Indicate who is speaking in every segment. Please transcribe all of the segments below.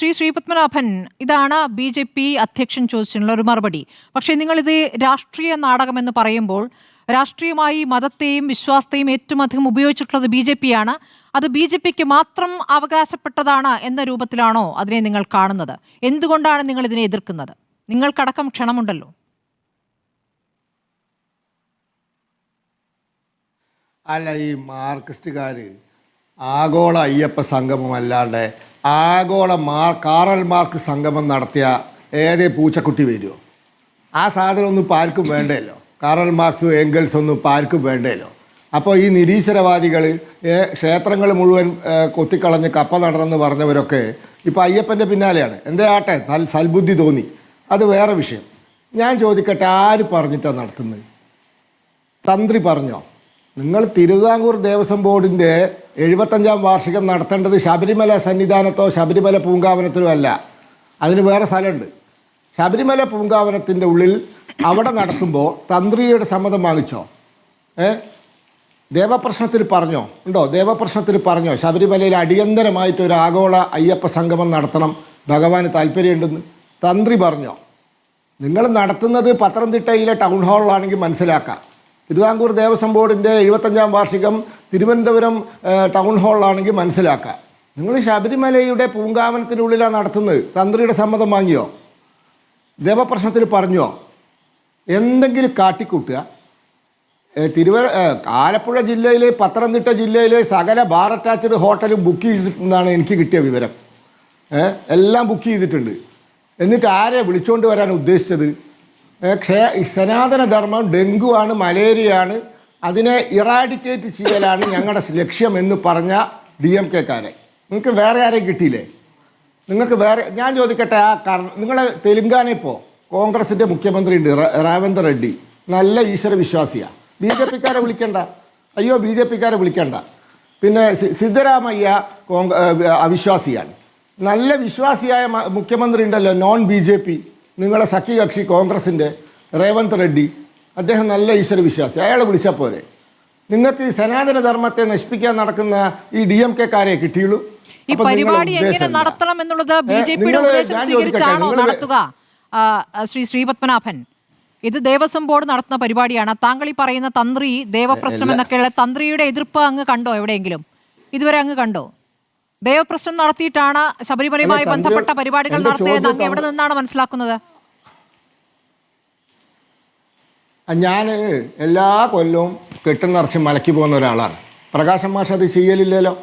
Speaker 1: ശ്രീ ശ്രീപത്മനാഭൻ ഇതാണ് B J P അധ്യക്ഷൻ ചോദിച്ചിട്ടുള്ള ഒരു മറുപടി. പക്ഷേ നിങ്ങളിത് രാഷ്ട്രീയ നാടകം എന്ന് പറയുമ്പോൾ രാഷ്ട്രീയമായി മതത്തെയും വിശ്വാസത്തെയും ഏറ്റവും അധികം ഉപയോഗിച്ചിട്ടുള്ളത് ബി ജെ പി ആണ്. അത് ബി ജെ പിക്ക് മാത്രം അവകാശപ്പെട്ടതാണ് എന്ന രൂപത്തിലാണോ അതിനെ നിങ്ങൾ കാണുന്നത്? എന്തുകൊണ്ടാണ് നിങ്ങൾ ഇതിനെ എതിർക്കുന്നത്? നിങ്ങൾക്കടക്കം ക്ഷണമുണ്ടല്ലോ.
Speaker 2: അല്ല ഈ മാർക്സിസ്റ്റുകാർ ആഗോള അയ്യപ്പ സംഗമം അല്ലാണ്ട് ആഗോള മാർ കാറൽ മാർക്ക് സംഗമം നടത്തിയ ഏതെ പൂച്ചക്കുട്ടി വരുമോ ആ സാധനം ഒന്നും പാർക്കും വേണ്ടല്ലോ കാറൽ മാർക്സും എംഗൽസ് ഒന്നും പാർക്കും വേണ്ടല്ലോ അപ്പോൾ ഈ നിരീശ്വരവാദികൾ ക്ഷേത്രങ്ങൾ മുഴുവൻ കൊത്തിക്കളഞ്ഞ് കപ്പ നടണമെന്ന് പറഞ്ഞവരൊക്കെ ഇപ്പോൾ അയ്യപ്പന്റെ പിന്നാലെയാണ്. എന്തേ ആട്ടെ? സൽ സൽബുദ്ധി തോന്നി. അത് വേറെ വിഷയം. ഞാൻ ചോദിക്കട്ടെ ആര് പറഞ്ഞിട്ടാണ് നടത്തുന്നത്? തന്ത്രി പറഞ്ഞോ? നിങ്ങൾ തിരുവിതാംകൂർ ദേവസ്വം ബോർഡിന്റെ എഴുപത്തഞ്ചാം വാർഷികം നടത്തേണ്ടത് ശബരിമല സന്നിധാനത്തോ ശബരിമല പൂങ്കാവനത്തിലോ അല്ല. അതിന് വേറെ സ്ഥലമുണ്ട്. ശബരിമല പൂങ്കാവനത്തിന്റെ ഉള്ളിൽ അവിടെ നടത്തുമ്പോൾ തന്ത്രിയുടെ സമ്മതം വാങ്ങിച്ചോ? ഏ? ദേവപ്രശ്നത്തിൽ പറഞ്ഞോ? ഉണ്ടോ? ദേവപ്രശ്നത്തിൽ പറഞ്ഞോ? ശബരിമലയിൽ അടിയന്തരമായിട്ട് ഒരു ആഗോള അയ്യപ്പ സംഗമം നടത്തണം. ഭഗവാന് താല്പര്യമുണ്ടെന്ന് തന്ത്രി പറഞ്ഞോ? നിങ്ങൾ നടത്തുന്നത് പത്തനംതിട്ടയിലെ ടൗൺ ഹാളിലാണെങ്കിൽ മനസ്സിലാക്കാം. തിരുവിതാംകൂർ ദേവസ്വം ബോർഡിന്റെ എഴുപത്തഞ്ചാം വാർഷികം തിരുവനന്തപുരം ടൗൺ ഹാളിലാണെങ്കിൽ മനസ്സിലാക്കുക നിങ്ങൾ ശബരിമലയുടെ പൂങ്കാവനത്തിനുള്ളിലാണ് നടത്തുന്നത്. തന്ത്രിയുടെ സമ്മതം വാങ്ങിയോ? ദേവപ്രശ്നത്തിൽ പറഞ്ഞോ? എന്തെങ്കിലും കാട്ടിക്കൂട്ടുക. തിരുവ ആലപ്പുഴ ജില്ലയിലെ പത്തനംതിട്ട ജില്ലയിലെ സകല ബാർ അറ്റാച്ച്ഡ് ഹോട്ടലും ബുക്ക് ചെയ്തിട്ടുണ്ടെന്നാണ് എനിക്ക് കിട്ടിയ വിവരം. എല്ലാം ബുക്ക് ചെയ്തിട്ടുണ്ട്. എന്നിട്ട് ആരെ വിളിച്ചുകൊണ്ട് വരാൻ ഉദ്ദേശിച്ചത്? ക്ഷേ സനാതന ധർമ്മം ഡെങ്കു ആണ് മലേറിയ ആണ് അതിനെ ഇറാഡിക്കേറ്റ് ചെയ്യലാണ് ഞങ്ങളുടെ ലക്ഷ്യം എന്ന് പറഞ്ഞ ഡി എം കെക്കാരെ നിങ്ങൾക്ക് വേറെ ആരെയും കിട്ടിയില്ലേ? നിങ്ങൾക്ക് വേറെ ഞാൻ ചോദിക്കട്ടെ ആ കാരണം നിങ്ങൾ തെലുങ്കാനയിൽ പോ. കോൺഗ്രസിന്റെ മുഖ്യമന്ത്രി ഉണ്ട് റേവന്ത് റെഡ്ഡി. നല്ല ഈശ്വര വിശ്വാസിയാണ് ബി ജെ പിക്കാരെ വിളിക്കണ്ട. അയ്യോ ബി ജെ പിക്കാരെ വിളിക്കണ്ട. പിന്നെ സിദ്ധരാമയ്യ കോൺഗ്ര അവിശ്വാസിയാണ്. നല്ല വിശ്വാസിയായ മുഖ്യമന്ത്രി ഉണ്ടല്ലോ നോൺ ബി ജെ പി. നിങ്ങളെ സഖ്യകക്ഷി കോൺഗ്രസിന്റെ രേവന്ത് റെഡ്ഡി അദ്ദേഹം നല്ല ഈശ്വരവിശ്വാസി അയാളെ വിളിച്ചാൽ പോരെ. നിങ്ങൾക്ക് ഈ സനാതന ധർമ്മത്തെ നശിപ്പിക്കാൻ നടക്കുന്ന ഈ ഡി എം കെക്കാരെ കിട്ടിയുള്ളൂ?
Speaker 1: ഈ പരിപാടി എങ്ങനെ നടത്തണം എന്നുള്ളത് ബി
Speaker 2: ഏ,
Speaker 1: ജെ പിയുടെ
Speaker 2: നിങ്ങൾ
Speaker 1: ഉപദേശം സ്വീകരിച്ചാണോ? നടത്തുക. ആ, ആ, ശ്രീ ശ്രീപത്മനാഭൻ ഇത് ദേവസ്വം ബോർഡ് നടത്തുന്ന പരിപാടിയാണ്. താങ്കൾ ഈ പറയുന്ന തന്ത്രി ദേവപ്രശ്നം എന്നൊക്കെയുള്ള തന്ത്രിയുടെ എതിർപ്പ് അങ്ങ് കണ്ടോ എവിടെയെങ്കിലും? ഇതുവരെ അങ്ങ് കണ്ടോ? ദേവപ്രശ്നം നടത്തിയിട്ടാണ് ശബരിമലയുമായി ബന്ധപ്പെട്ട പരിപാടികൾ നടത്തിയത് അങ്ങ് എവിടെ നിന്നാണ് മനസ്സിലാക്കുന്നത്?
Speaker 2: ഞാൻ എല്ലാ കൊല്ലവും കെട്ടും നിറച്ച് മലക്കി പോകുന്ന ഒരാളാണ്. പ്രകാശം മാഷ അത് ചെയ്യലില്ലല്ലോ?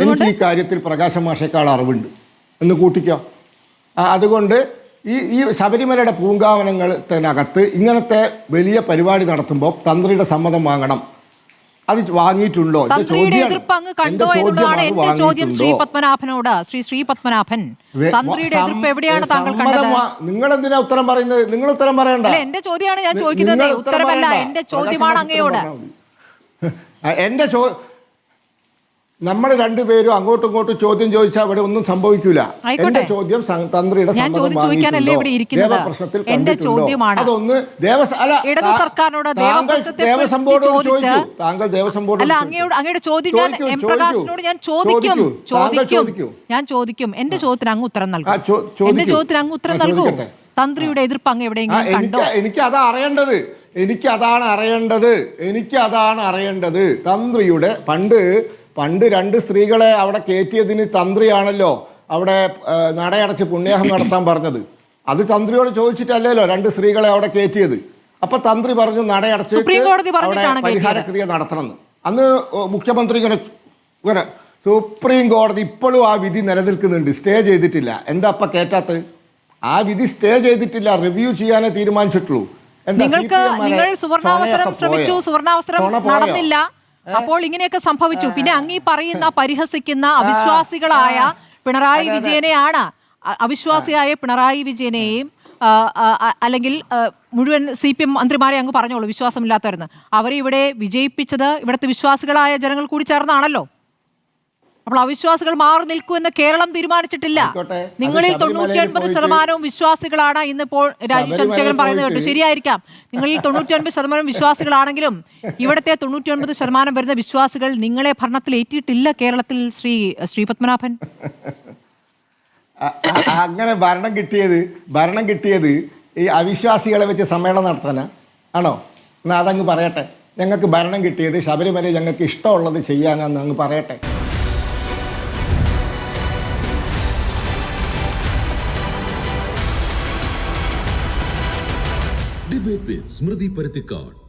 Speaker 2: എനിക്ക് ഈ കാര്യത്തിൽ പ്രകാശം മാഷേക്കാൾ അറിവുണ്ട്. എന്ന് കൂട്ടിക്കോ. അതുകൊണ്ട് ഈ ഈ ശബരിമലയുടെ പൂങ്കാവനങ്ങളത്തിനകത്ത് ഇങ്ങനത്തെ വലിയ പരിപാടി നടത്തുമ്പോൾ തന്ത്രിയുടെ സമ്മതം വാങ്ങണം. അത് വാങ്ങിയിട്ടുണ്ടോ? എന്റെ ചോദ്യം?
Speaker 1: ചോദ്യം ശ്രീ പത്മനാഭനോട്. ശ്രീ ശ്രീ പത്മനാഭൻ തന്ത്രിയുടെ എതിർപ്പ് എവിടെയാണ് താങ്കൾ കണ്ടത്?
Speaker 2: നിങ്ങൾ എന്തിനാ ഉത്തരം പറയുന്നത്? നിങ്ങൾ ഉത്തരം പറയണ്ട
Speaker 1: എന്റെ ചോദ്യമാണ് ഞാൻ ചോദിക്കുന്നത് ഉത്തരമല്ല എന്റെ ചോദ്യമാണ് അങ്ങയോട്.
Speaker 2: എന്റെ ചോ നമ്മൾ രണ്ടുപേരും അങ്ങോട്ടും ഇങ്ങോട്ടും ചോദ്യം ചോദിച്ചാൽ ഇവിടെ ഒന്നും
Speaker 1: സംഭവിക്കില്ല.
Speaker 2: എന്റെ ചോദ്യം തന്ത്രിയുടെ? ദേവപ്രശ്നത്തിൽ. അതൊന്ന് ദേവസ്വം
Speaker 1: ബോർഡ്
Speaker 2: താങ്കൾ ദേവസ്വം ബോർഡ്
Speaker 1: അങ്ങയോട് ചോദ്യം ഞാൻ
Speaker 2: ചോദിക്കൂ, ചോദിക്കൂ.
Speaker 1: ഞാൻ ചോദിക്കും. എന്റെ ചോദ്യത്തിന് അങ്ങ് ഉത്തരം നൽകും. എന്റെ ചോദ്യത്തിന് അങ്ങ് ഉത്തരം നൽകൂ. തന്ത്രിയുടെ എതിർപ്പ് അങ്ങ് എവിടെയെങ്കിലും കണ്ടോ?
Speaker 2: എനിക്ക് അതാ അറിയേണ്ടത്. എനിക്ക് അതാണ് അറിയേണ്ടത്. എനിക്ക് അതാണ് അറിയേണ്ടത്. തന്ത്രിയുടെ പണ്ട് പണ്ട് രണ്ട് സ്ത്രീകളെ അവിടെ കയറ്റിയതിന് തന്ത്രിയാണല്ലോ അവിടെ നടയടച്ച് പുണ്യാഹം നടത്താൻ പറഞ്ഞത്. അത് തന്ത്രിയോട് ചോദിച്ചിട്ടല്ലല്ലോ രണ്ട് സ്ത്രീകളെ അവിടെ കയറ്റിയത് അപ്പൊ തന്ത്രി പറഞ്ഞു നടയടച്ച്
Speaker 1: അവിടെ.
Speaker 2: പരിഹാരക്രിയ നടത്തണമെന്ന്. അന്ന് മുഖ്യമന്ത്രി ഇങ്ങനെ ഇങ്ങനെ സുപ്രീം കോടതി ഇപ്പോഴും ആ വിധി നിലനിൽക്കുന്നുണ്ട്. സ്റ്റേ ചെയ്തിട്ടില്ല. എന്താ അപ്പൊ കേറ്റാത്തത് ആ വിധി സ്റ്റേ ചെയ്തിട്ടില്ല. റിവ്യൂ ചെയ്യാനേ തീരുമാനിച്ചിട്ടുള്ളൂ. എന്താ
Speaker 1: നിങ്ങൾക്ക് നിങ്ങൾ സുവർണാവസരം ശ്രമിച്ചു. സുവർണാവസരം നടന്നില്ല. അപ്പോൾ ഇങ്ങനെയൊക്കെ സംഭവിച്ചു. പിന്നെ അങ്ങീ പറയുന്ന പരിഹസിക്കുന്ന അവിശ്വാസികളായ പിണറായി വിജയനെയാണ് അവിശ്വാസിയായ പിണറായി വിജയനെയും അല്ലെങ്കിൽ മുഴുവൻ സി പി എം മന്ത്രിമാരെ അങ്ങ് പറഞ്ഞോളൂ വിശ്വാസമില്ലാത്തവരെന്ന്. അവരെ ഇവിടെ വിജയിപ്പിച്ചത് ഇവിടുത്തെ വിശ്വാസികളായ ജനങ്ങൾ കൂടി ചേർന്നാണല്ലോ. അപ്പോൾ അവിശ്വാസികൾ മാറി നിൽക്കൂ എന്ന് കേരളം തീരുമാനിച്ചിട്ടില്ല. നിങ്ങളിൽ തൊണ്ണൂറ്റി ഒൻപത് ശതമാനവും വിശ്വാസികളാണ് ഇന്നിപ്പോൾ രാജീവ് ചന്ദ്രശേഖരൻ പറയുന്നത് കേട്ടു ശരിയായിരിക്കാം. നിങ്ങളിൽ തൊണ്ണൂറ്റി ഒൻപത് ശതമാനം വിശ്വാസികളാണെങ്കിലും ഇവിടുത്തെ തൊണ്ണൂറ്റി ഒൻപത് ശതമാനം വരുന്ന വിശ്വാസികൾ നിങ്ങളെ ഭരണത്തിൽ ഏറ്റിയിട്ടില്ല കേരളത്തിൽ ശ്രീ ശ്രീ പത്മനാഭൻ?
Speaker 2: അ- അ- അങ്ങനെ ഭരണം കിട്ടിയത് ഭരണം കിട്ടിയത് ഈ അവിശ്വാസികളെ വെച്ച് സമ്മേളനം നടത്താനാ? ആണോ? എന്നാൽ അതങ്ങ് പറയട്ടെ. ഞങ്ങൾക്ക് ഭരണം കിട്ടിയത് ശബരിമല ഞങ്ങൾക്ക് ഇഷ്ടമുള്ളത് ചെയ്യാനാന്ന് അങ്ങ് പറയട്ടെ.
Speaker 3: വിത്ത് സ്മൃതി പരുത്തിക്കാട്